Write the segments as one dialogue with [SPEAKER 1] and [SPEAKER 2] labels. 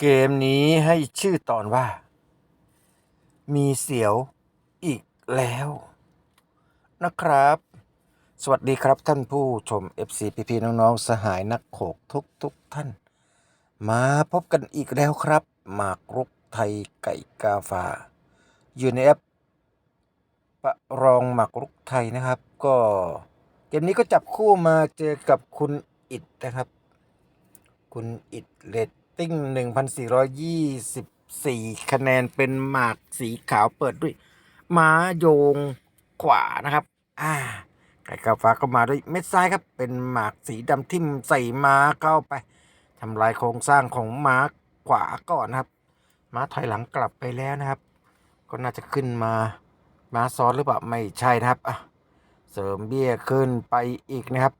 [SPEAKER 1] เกมนี้ให้ชื่อตอนว่า มีเสียวอีกแล้ว นะครับ สวัสดีครับท่านผู้ชม FC พี่พี่น้อง ๆ สหายนักโขกทุกทุกท่าน มาพบกันอีกแล้วครับ หมากรุกไทยไก่กาฟาอยู่ในแอปประรองหมากรุกไทยนะครับ ก็เกมนี้ก็จับคู่มาเจอกับคุณอิดนะครับ คุณอิดเรต ติ้ง 1,424 คะแนนเป็นหมากสีขาวเปิดด้วยม้าโยงขวานะครับ อ่าไก่กาฟ้าก็มาด้วยเม็ดซ้ายครับ เป็นหมากสีดำทิ่มใส่ม้าเข้าไปทำลายโครงสร้างของม้าขวาก่อนนะครับ ม้าถอยหลังกลับไปแล้วนะครับ ก็น่าจะขึ้นมาม้าซ้อนหรือเปล่าไม่ใช่นะครับอะเสริมเบี้ยขึ้นไปอีกนะครับ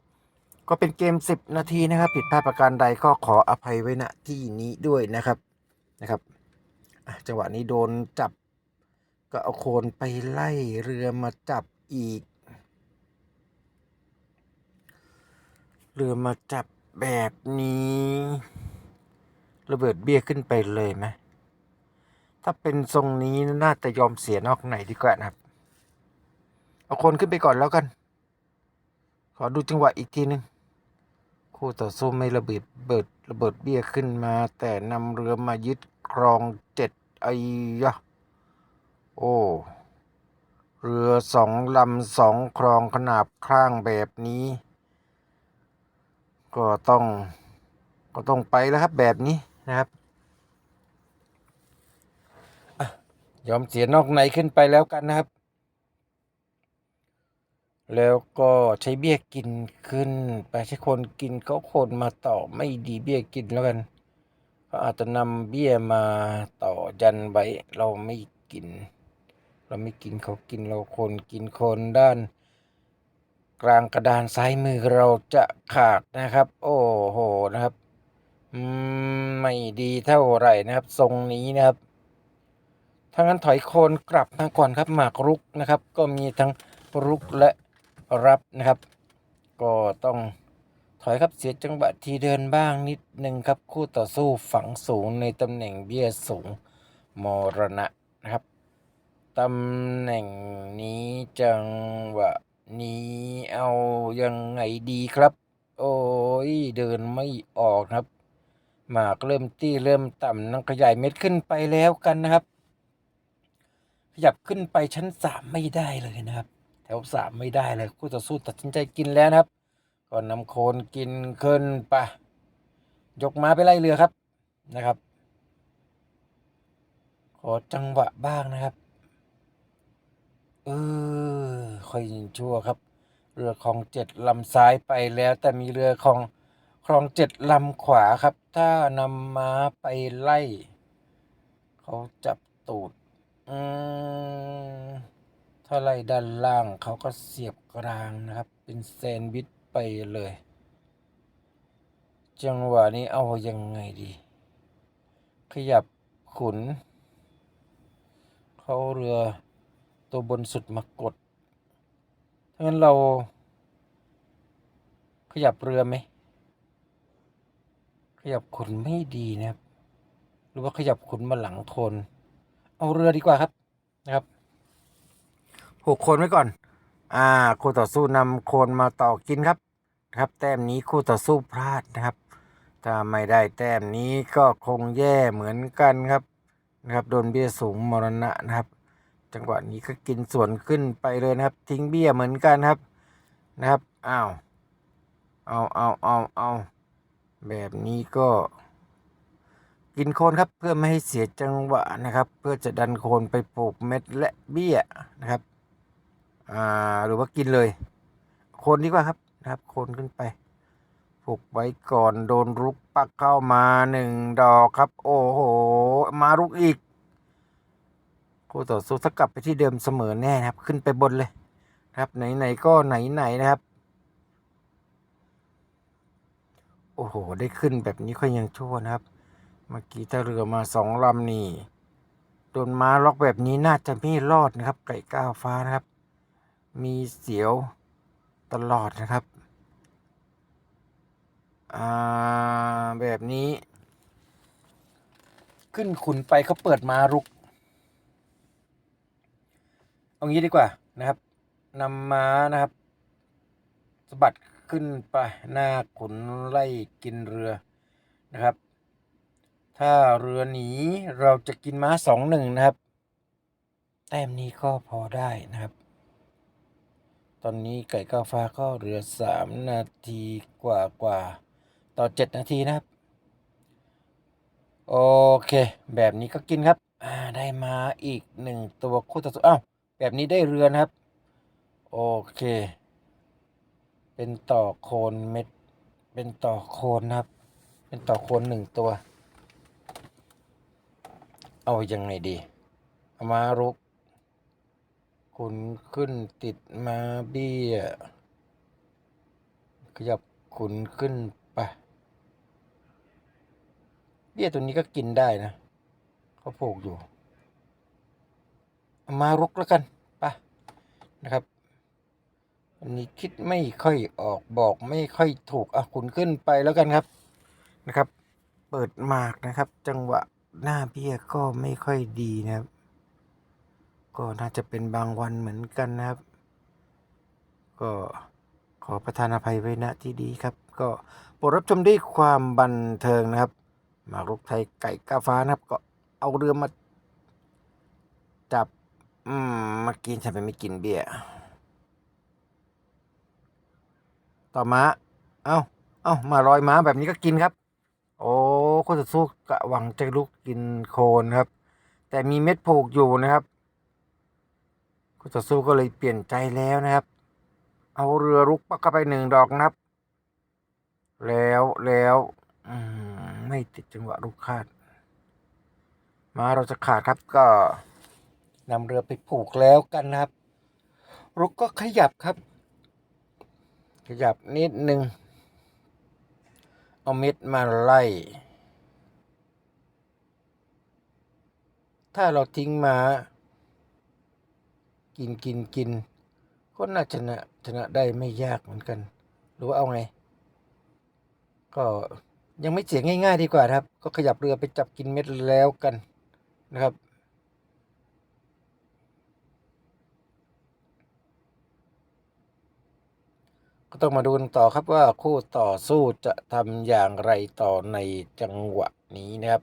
[SPEAKER 1] ก็เป็นเกม 10 นาทีนะครับ ผิดพลาดประการใดก็ขออภัยไว้ณที่นี้ด้วยนะครับนะครับจังหวะนี้โดนจับ ก็เอาโคนไปไล่เรือมาจับอีก เรือมาจับแบบนี้ระเบิดเบี้ยขึ้นไปเลยไหมถ้าเป็นทรงนี้น่าจะยอมเสียนอกไหนดีกว่านะครับ เอาคนขึ้นไปก่อนแล้วกัน ขอดูจังหวะอีกทีหนึ่ง คู่ต่อสู้ไม่ระเบิดเบิดระเบิดเบี้ยขึ้นมา แต่นำเรือมายึดครองเจ็ดไอ้ยะโอ้เรือสองลำสองครองขนาบข้างแบบนี้ ก็ต้องก็ต้องไปแล้วครับแบบนี้นะครับยอมเสียนอกในขึ้นไปแล้วกันนะครับ แล้วก็ใช้เบี้ยกินขึ้น ไปใช้คนกินก็คนมาต่อไม่ดีเบี้ยกินแล้วกันก็อาจจะนำเบี้ยมาต่อยันไว้เราไม่กิน เราไม่กินเขากินเราคนกินคนด้าน กลางกระดานซ้ายมือเราจะขาดนะครับ โอ้โหนะครับอืมไม่ดีเท่าไหร่นะครับ ทรงนี้นะครับถ้างั้นถอยโคนกลับมาก่อนครับหมากรุกนะครับ ก็มีทั้งรุกและ รับนะครับ ก็ต้องถอยครับเสียจังหวะทีเดินบ้างนิดนึงครับ คู่ต่อสู้ฝังสูงในตำแหน่งเบี้ยสูงมรณะนะครับตำแหน่งนี้จังหวะนี้เอายังไงดีครับ โอ้ยเดินไม่ออกครับ หมากเริ่มตี้เริ่มต่ำนังขยายเม็ดขึ้นไปแล้วกันนะครับ ขยับขึ้นไปชั้นสามไม่ได้เลยนะครับ แถวสามไม่ได้เลยคู่ต่อสู้ตัดสินใจกินแล้วครับ ก่อนนำโคนกินขึ้นไปยกม้าไปไล่เรือครับนะครับ ขอจังหวะบ้างนะครับเออค่อยยิงชั่วครับ เรือของเจ็ดลำซ้ายไปแล้ว แต่มีเรือของคลองเจ็ดลำขวาครับ ถ้านำม้าไปไล่ เขาจับตูด อืม ถ้าไล่ด้านล่างเขาก็เสียบกลางนะครับ เป็นแซนด์วิชไปเลย จังหวะนี้เอายังไงดี ขยับขุน เขาเรือตัวบนสุดมากดถ้างั้นเรา ขยับเรือไหม ขยับขุนไม่ดีนะครับ หรือว่าขยับขุนมาหลังโคนเอาเรือดีกว่าครับนะครับ ผูกโคนไว้ก่อน อ่า คู่ต่อสู้นำโคนมาต่อกินครับ ครับ แต้มนี้คู่ต่อสู้พลาดนะครับ ถ้าไม่ได้แต้มนี้ก็คงแย่เหมือนกันครับ นะครับโดนเบี้ยสูงมรณะนะครับ จังหวะนี้ก็กินส่วนขึ้นไปเลยนะครับ ทิ้งเบี้ยเหมือนกันครับ นะครับ อ้าว เอาเอาเอาเอาแบบนี้ก็กินโคนครับเพื่อไม่ให้เสียจังหวะนะครับ เพื่อจะดันโคนไปปลูกเม็ดและเบี้ยนะครับ อ่าหรือว่ากินเลยโคนดีกว่าครับนะครับโคนขึ้นไปปลูกไว้ก่อนโดนรุกปักเข้ามาหนึ่งดอกครับ โอ้โห มารุกอีกคู่ต่อสู้ถ้ากลับไปที่เดิมเสมอแน่นะครับ ขึ้นไปบนเลยครับไหนๆก็ไหนๆนะครับ โอ้โห ได้ขึ้นแบบนี้ค่อยยังชั่วนะครับ เมื่อกี้ถ้าเรือมาสองลำนี่โดนม้าล็อกแบบนี้น่าจะไม่รอดนะครับ ไก่ก้าวฟ้านะครับ มีเสียวตลอดนะครับ อ่า แบบนี้ ขึ้นขุนไปเขาเปิดมารุก เอางี้ดีกว่านะครับนำม้านะครับสะบัดขึ้นไปหน้าขุนไล่กินเรือนะครับ ถ้าเรือหนีเราจะกินม้าสองหนึ่งนะครับ แต้มนี้ก็พอได้นะครับ ตอนนี้ไก่ก้าฟ้าก็เหลือสามนาทีกว่ากว่าต่อเจ็ดนาทีนะครับ โอเค แบบนี้ก็กินครับ อ่า ได้มาอีกหนึ่งตัวคู่ต่อสู้อ้าว แบบนี้ได้เรือนะครับ โอเค เป็นต่อโคนเม็ด เป็นต่อโคนนะครับ เป็นต่อโคนหนึ่งตัว เอายังไงดี เอามารุก คุณขึ้นติดมาเบี้ย ขยับขุนขึ้นไป เบี้ยตัวนี้ก็กินได้นะเขาผูกอยู่เอามารุกแล้วกันไปนะครับอันนี้คิดไม่ค่อยออกบอกไม่ค่อยถูกอะขุนขึ้นไปแล้วกันครับนะครับ เปิดหมากนะครับ จังหวะหน้าเบี้ยก็ไม่ค่อยดีนะครับ ก็น่าจะเป็นบางวันเหมือนกันนะครับ ก็ขอประทานอภัยไว้ณที่ดีครับ ก็โปรดรับชมด้วยความบันเทิงนะครับ หมากรุกไทยไก่กาฟ้านะครับ ก็เอาเรือมาจับ อืมมากินฉันไปไม่กินเบียร์ต่อมาเอ้าเอ้ามาลอยม้าแบบนี้ก็กินครับ โอ้ก็จะสู้กะหวังจะลุกกินโคนครับ แต่มีเม็ดผูกอยู่นะครับ คู่ต่อสู้ก็เลยเปลี่ยนใจแล้วนะครับ เอาเรือรุกปักเข้าไปหนึ่งดอกนะครับ แล้วแล้วอมไม่ติดจังหวะรุกคาด มาเราจะขาดครับก็นำเรือไปผูกแล้วกันนะครับ รุกก็ขยับครับ ขยับนิดหนึ่งเอาเม็ดมาไล่ ถ้าเราทิ้งมา กินกินกินก็น่าชนะชนะได้ไม่ยากเหมือนกัน หรือว่าเอาไง ก็ยังไม่เสียง่ายๆดีกว่าครับ ก็ขยับเรือไปจับกินเม็ดแล้วกันนะครับ ก็ต้องมาดูกันต่อครับว่าคู่ต่อสู้จะทำอย่างไรต่อในจังหวะนี้นะครับ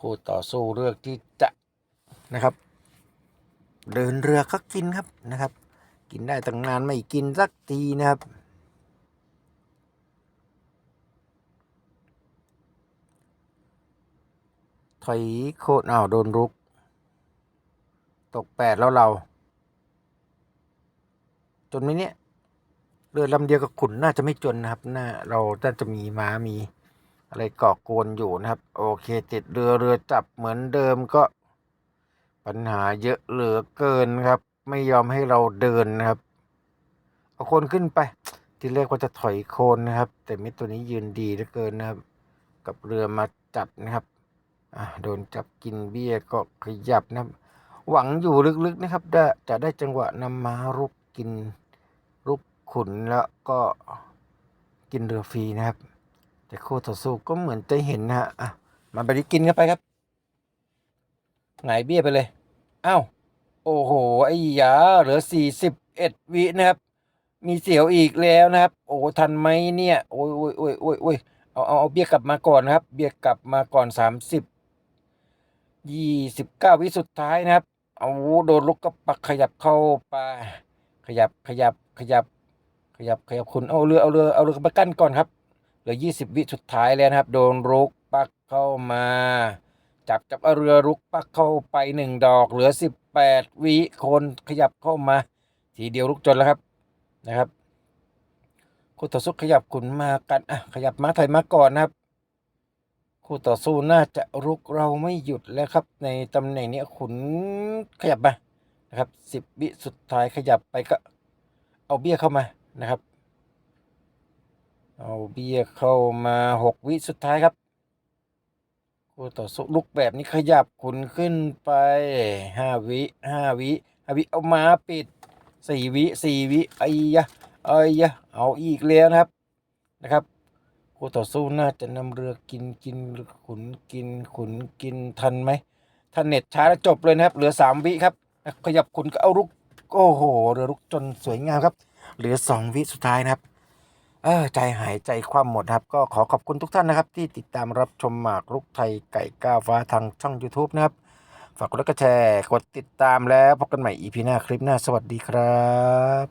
[SPEAKER 1] คู่ต่อสู้เลือกที่จะนะครับ เดินเรือก็กินครับนะครับ กินได้ตั้งนานไม่กินสักทีนะครับ ถอยโคตรอ้าวโดนรุก ตกแปดแล้วเรา จนไหมเนี่ยเรือลำเดียวกับขุนน่าจะไม่จนนะครับน่าเราน่าจะมีม้ามีอะไรเกาะโกนอยู่นะครับ โอเคติดเรือเรือจับเหมือนเดิมก็ ปัญหาเยอะเหลือเกินครับ ไม่ยอมให้เราเดินนะครับ เอาโคนขึ้นไป ที่แรกว่าจะถอยโคนนะครับ แต่มิตรตัวนี้ยืนดีเหลือเกินนะครับ กับเรือมาจับนะครับอะโดนจับกินเบี้ยก็ขยับนะครับ หวังอยู่ลึกๆนะครับได้จะได้จังหวะนำม้ารุกกินรุกขุนแล้วก็กินเรือฟรีนะครับ แต่คู่ต่อสู้ก็เหมือนจะเห็นนะฮะอะมาไปดิกินกันไปครับ หงายเบี้ยไปเลยอ้าวโอ้โห ไอ้ยาเหลือสี่สิบเอ็ดวินะครับ มีเสียวอีกแล้วนะครับ โอ้ทันไหมเนี่ย โอ้ยโอ้ยโอ้ยโอ้ยโอ้ยเอาเอาเอาเบี้ยกลับมาก่อนนะครับ เบี้ยกลับมาก่อนสามสิบยี่สิบเก้าวิสุดท้ายนะครับ เอาโดนลุกก็ปักขยับเข้าไปขยับขยับขยับ ขยับขยับคุณเอาเรือเอาเรือเอาเรือมากั้นก่อนครับ เหลือยี่สิบวิสุดท้ายแล้วนะครับ โดนรุกปักเข้ามา จับจับเอเรือรุกปักเข้าไปหนึ่งดอก เหลือสิบแปดวิคนขยับเข้ามา ทีเดียวลุกจนแล้วครับนะครับคู่ต่อสู้ขยับขุนมากันอะขยับมาถอยมาก่อนนะครับคู่ต่อสู้น่าจะรุกเราไม่หยุดแล้วครับ ในตำแหน่งนี้ขุนขยับมานะครับสิบวิสุดท้ายขยับไปก็เอาเบี้ยเข้ามานะครับ เอาเบี้ยเข้ามาหกวิสุดท้ายครับ คู่ต่อสู้ลุกแบบนี้ขยับขุนขึ้นไปห้าวิห้าวิห้าวิเอามาปิดสี่วิสี่วิไอ้ยะไอ้ยะเอาอีกแล้วนะครับนะครับคู่ต่อสู้น่าจะนำเรือกินกินขุนกินขุนกินทันไหมถ้าเน็ตช้าแล้วจบเลยนะครับ เหลือสามวิครับ ขยับขุนก็เอารุกโอ้โหเรือรุกจนสวยงามครับ เหลือสองวิสุดท้ายนะครับ เออใจหายใจความหมดครับ ก็ขอขอบคุณทุกท่านนะครับ ที่ติดตามรับชมหมากรุกไทยไก่ก้าวฟ้าทางช่อง YouTube นะครับ ฝากกดไลค์กดแชร์ กดติดตามแล้วพบกันใหม่ EP หน้าคลิปหน้าสวัสดีครับ